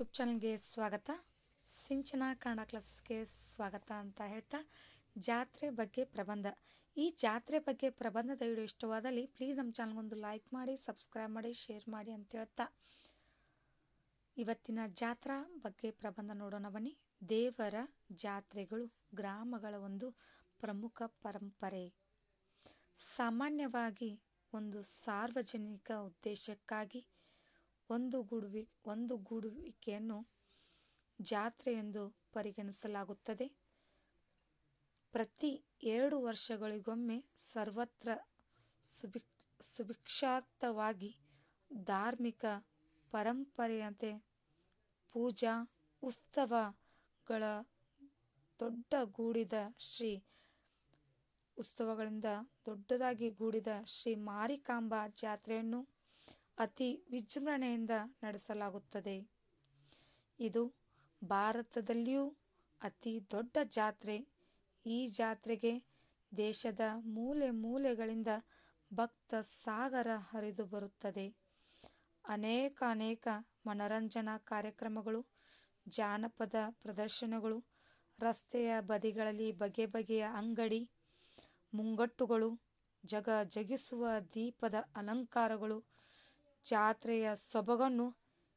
YouTube ಚಾನಲ್ಗೆ ಸ್ವಾಗತ. ಸಿಂಚನ ಕನ್ನಡ ಕ್ಲಾಸಸ್ಗೆ ಸ್ವಾಗತ ಅಂತ ಹೇಳ್ತಾ, ಜಾತ್ರೆ ಬಗ್ಗೆ ಪ್ರಬಂಧ. ಈ ಜಾತ್ರೆ ಬಗ್ಗೆ ಪ್ರಬಂಧದ ವಿಡಿಯೋ ಇಷ್ಟವಾದಲ್ಲಿ ಪ್ಲೀಸ್ ನಮ್ಮ ಚಾನಲ್ಗೊಂದು ಲೈಕ್ ಮಾಡಿ ಸಬ್ಸ್ಕ್ರೈಬ್ ಮಾಡಿ ಶೇರ್ ಮಾಡಿ ಅಂತ ಹೇಳ್ತಾ. ಇವತ್ತಿನ ಜಾತ್ರಾ ಬಗ್ಗೆ ಪ್ರಬಂಧ ನೋಡೋಣ ಬನ್ನಿ. ದೇವರ ಜಾತ್ರೆಗಳು ಗ್ರಾಮಗಳ ಒಂದು ಪ್ರಮುಖ ಪರಂಪರೆ. ಸಾಮಾನ್ಯವಾಗಿ ಒಂದು ಸಾರ್ವಜನಿಕ ಉದ್ದೇಶಕ್ಕಾಗಿ ಒಂದುಗೂಡುವಿ ಒಂದುಗೂಡುವಿಕೆಯನ್ನು ಜಾತ್ರೆ ಎಂದು ಪರಿಗಣಿಸಲಾಗುತ್ತದೆ. ಪ್ರತಿ ಎರಡು ವರ್ಷಗಳಿಗೊಮ್ಮೆ ಸರ್ವತ್ರ ಸುಭಿ ಸುಭಿಕ್ಷಾರ್ಥವಾಗಿ ಧಾರ್ಮಿಕ ಪರಂಪರೆಯಂತೆ ಪೂಜಾ ಉತ್ಸವಗಳ ದೊಡ್ಡಗೂಡಿದ ಶ್ರೀ, ಉತ್ಸವಗಳಿಂದ ದೊಡ್ಡದಾಗಿ ಗೂಡಿದ ಶ್ರೀ ಮಾರಿಕಾಂಬಾ ಜಾತ್ರೆಯನ್ನು ಅತಿ ವಿಜೃಂಭಣೆಯಿಂದ ನಡೆಸಲಾಗುತ್ತದೆ. ಇದು ಭಾರತದಲ್ಲಿಯೂ ಅತಿ ದೊಡ್ಡ ಜಾತ್ರೆ. ಈ ಜಾತ್ರೆಗೆ ದೇಶದ ಮೂಲೆ ಮೂಲೆಗಳಿಂದ ಭಕ್ತ ಸಾಗರ ಹರಿದು ಬರುತ್ತದೆ. ಅನೇಕ ಅನೇಕ ಮನರಂಜನಾ ಕಾರ್ಯಕ್ರಮಗಳು, ಜಾನಪದ ಪ್ರದರ್ಶನಗಳು, ರಸ್ತೆಯ ಬದಿಗಳಲ್ಲಿ ಬಗೆ ಬಗೆಯ ಅಂಗಡಿ, ಮುಂಗಟ್ಟುಗಳು, ಜಗ ಜಗಿಸುವ ದೀಪದ ಅಲಂಕಾರಗಳು ಜಾತ್ರೆಯ ಸೊಬಗನ್ನು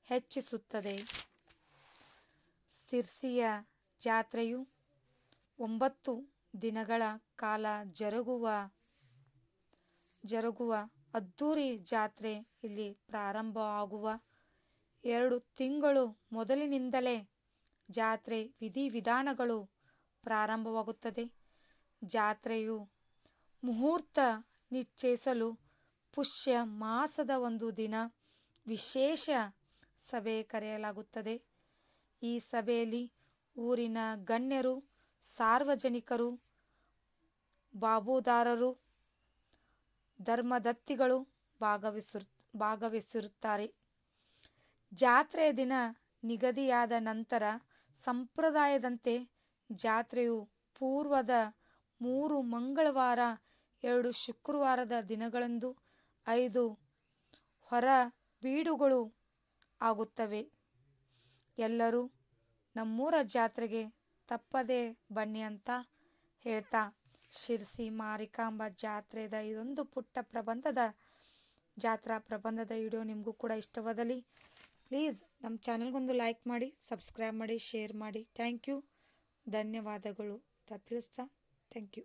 ಹೆಚ್ಚಿಸುತ್ತದೆ. ಸಿರ್ಸಿಯ ಜಾತ್ರೆಯು ಒಂಬತ್ತು ದಿನಗಳ ಕಾಲ ಜರುಗುವ ಜರುಗುವ ಅದ್ಧೂರಿ ಜಾತ್ರೆ ಇಲ್ಲಿ ಪ್ರಾರಂಭವಾಗುವ. ಎರಡು ತಿಂಗಳು ಮೊದಲಿನಿಂದಲೇ ಜಾತ್ರೆ ವಿಧಿವಿಧಾನಗಳು ಪ್ರಾರಂಭವಾಗುತ್ತದೆ. ಜಾತ್ರೆಯು ಮುಹೂರ್ತ ನಿಶ್ಚಯಿಸಲು ಪುಷ್ಯ ಮಾಸದ ಒಂದು ದಿನ ವಿಶೇಷ ಸಭೆ ಕರೆಯಲಾಗುತ್ತದೆ. ಈ ಸಭೆಯಲ್ಲಿ ಊರಿನ ಗಣ್ಯರು, ಸಾರ್ವಜನಿಕರು, ಬಾಬುದಾರರು, ಧರ್ಮದತ್ತಿಗಳು ಭಾಗವಹಿಸಿರು, ಭಾಗವಹಿಸಿರುತ್ತಾರೆ. ಜಾತ್ರೆಯ ದಿನ ನಿಗದಿಯಾದ ನಂತರ ಸಂಪ್ರದಾಯದಂತೆ ಜಾತ್ರೆಯು ಪೂರ್ವದ ಮೂರು ಮಂಗಳವಾರ ಎರಡು ಶುಕ್ರವಾರದ ದಿನಗಳಂದು ಐದು ಹೊರ ಬೀಡುಗಳು ಆಗುತ್ತವೆ. ಎಲ್ಲರೂ ನಮ್ಮೂರ ಜಾತ್ರೆಗೆ ತಪ್ಪದೆ ಬನ್ನಿ ಅಂತ ಹೇಳ್ತಾ, ಶಿರ್ಸಿ ಮಾರಿಕಾಂಬ ಜಾತ್ರೆದ ಇದೊಂದು ಪುಟ್ಟ ಪ್ರಬಂಧದ ಜಾತ್ರಾ. ಪ್ರಬಂಧದ ವಿಡಿಯೋ ನಿಮಗೂ ಕೂಡ ಇಷ್ಟವಾದಲ್ಲಿ ಪ್ಲೀಸ್ ನಮ್ಮ ಚಾನಲ್ಗೊಂದು ಲೈಕ್ ಮಾಡಿ, ಸಬ್ಸ್ಕ್ರೈಬ್ ಮಾಡಿ, ಶೇರ್ ಮಾಡಿ. Thank you. ಧನ್ಯವಾದಗಳು. ಅಂತ ತಿಳಿಸ್ತಾ ಥ್ಯಾಂಕ್ ಯು.